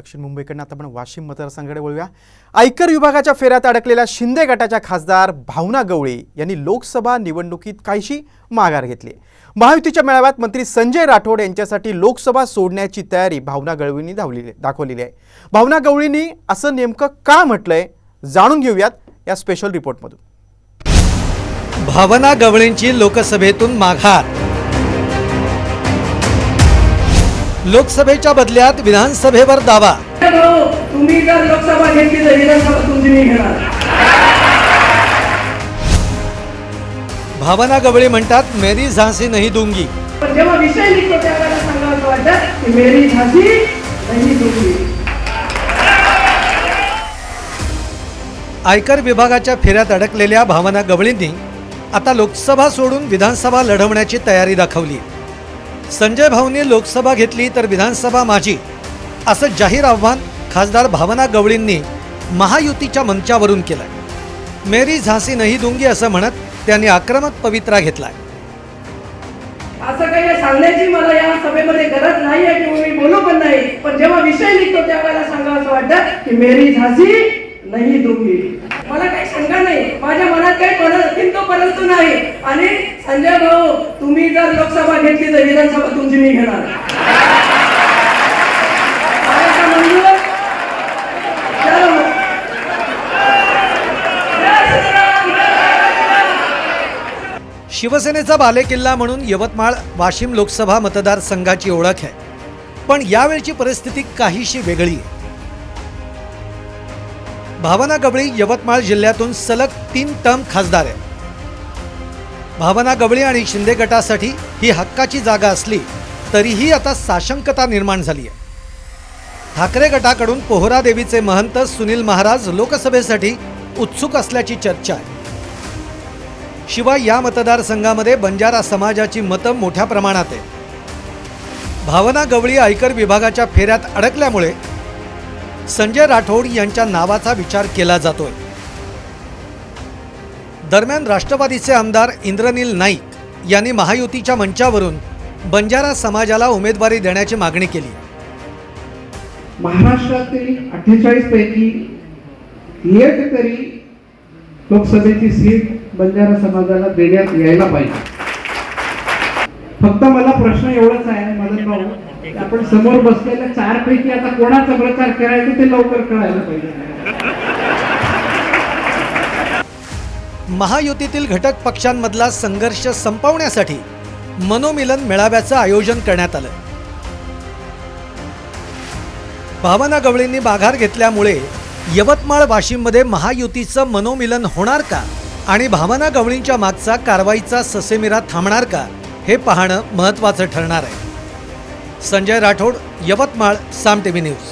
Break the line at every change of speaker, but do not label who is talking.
दक्षिण मुंबईकडनं आता आपण वाशिम मतदारसंघाकडे वळूया. आयकर विभागाच्या फेऱ्यात अडकलेल्या शिंदे गटाच्या खासदार भावना गवळे यांनी लोकसभा निवडणुकीत काहीशी माघार घेतली. महायुतीच्या मेळाव्यात मंत्री संजय राठोड यांच्यासाठी लोकसभा सोडण्याची तयारी भावना गवळींनी धावलेली दाखवलेली आहे. भावना गवळींनी असं नेमकं का म्हटलंय जाणून घेऊयात या स्पेशल रिपोर्टमधून
भावना गवळींची लोकसभेतून माघार. लोकसभेच्या बदल्यात विधानसभेवर दावा.
तुम्ही जर लोकसभा घेतली तर विधानसभा तुमची मी घेणार.
भावना गवळी म्हणतात मेरी झांसी नाही दूंगी.
जेव्हा विषय निघतो त्यावेळेला सांगावं वाटतं की मेरी झाशी नाही दुखली
आयकर विभागाच्या फेऱ्यात अडकलेल्या भावना गवळींनी आता लोकसभा सोडून विधानसभा लढवण्याची तयारी दाखवली. संजय भाऊंनी लोकसभा घेतली तर विधानसभा माझी असं जाहीर आव्हान खासदार भावना गवळींनी महायुतीच्या मंचावरून केलं मेरी झांसी नाही दुंगी असं म्हणत त्यांनी आक्रमक पवित्रा घेतलाय.
असं काही सांगण्याची मला या सभेमध्ये गरज नाही आहे किंवा मी बोलू पण नाही. पण जेव्हा विषय निघतो त्यावेळेला सांगावं असं वाटतं की मेरी झाशी नाही दुंगी. मला काही शंका नाही. माझ्या मनात काही परत नाही. आणि संजय भाऊ तुम्ही जर लोकसभा घेतली तर विधानसभा तुमची मी घेणार.
शिवसेनेचा बालेकिल्ला म्हणून यवतमाळ वाशिम लोकसभा मतदारसंघाची ओळख आहे. पण यावेळची परिस्थिती काहीशी वेगळी आहे. भावना गवळी यवतमाळ जिल्ह्यातून सलग तीन टर्म खासदार आहे भावना गवळी आणि शिंदे गटासाठी ही हक्काची जागा असली तरीही आता साशंकता निर्माण झाली आहे. ठाकरे गटाकडून पोहरा देवीचे महंत सुनील महाराज लोकसभेसाठी उत्सुक असल्याची चर्चा आहे. शिवाय या मतदारसंघामध्ये बंजारा समाजाची मतं मोठ्या प्रमाणात आहे भावना गवळी आयकर विभागाच्या फेऱ्यात अडकल्यामुळे संजय राठोड यांच्या नावाचा विचार केला जातोय. दरम्यान राष्ट्रवादीचे आमदार इंद्रनील नाईक यांनी महायुतीच्या मंचावरून बंजारा समाजाला उमेदवारी देण्याची मागणी केली.
महाराष्ट्रातील अठ्ठेचाळीस पैकी एक तरी लोकसभेची सीट बंजारा समाजाला देण्यात यायला पाहिजे. फक्त मला प्रश्न एवढाच आहे मदन भाऊ आपण समोर बसलेल्या चार पैकी आता कोणाचा प्रचार करायचा ते लवकर कळायला पाहिजे.
महायुतीतील घटक पक्षांमधला संघर्ष संपवण्यासाठी मनोमिलन मेळाव्याचं आयोजन करण्यात आलं. भावना गवळींनी माघार घेतल्यामुळे यवतमाळ वाशिममध्ये महायुतीचं मनोमिलन होणार का आणि भावना गवळींच्या मागचा कारवाईचा ससेमिरा थांबणार का हे पाहणं महत्त्वाचं ठरणार आहे. Sanjay Rathod Yavatmal Saam TV news.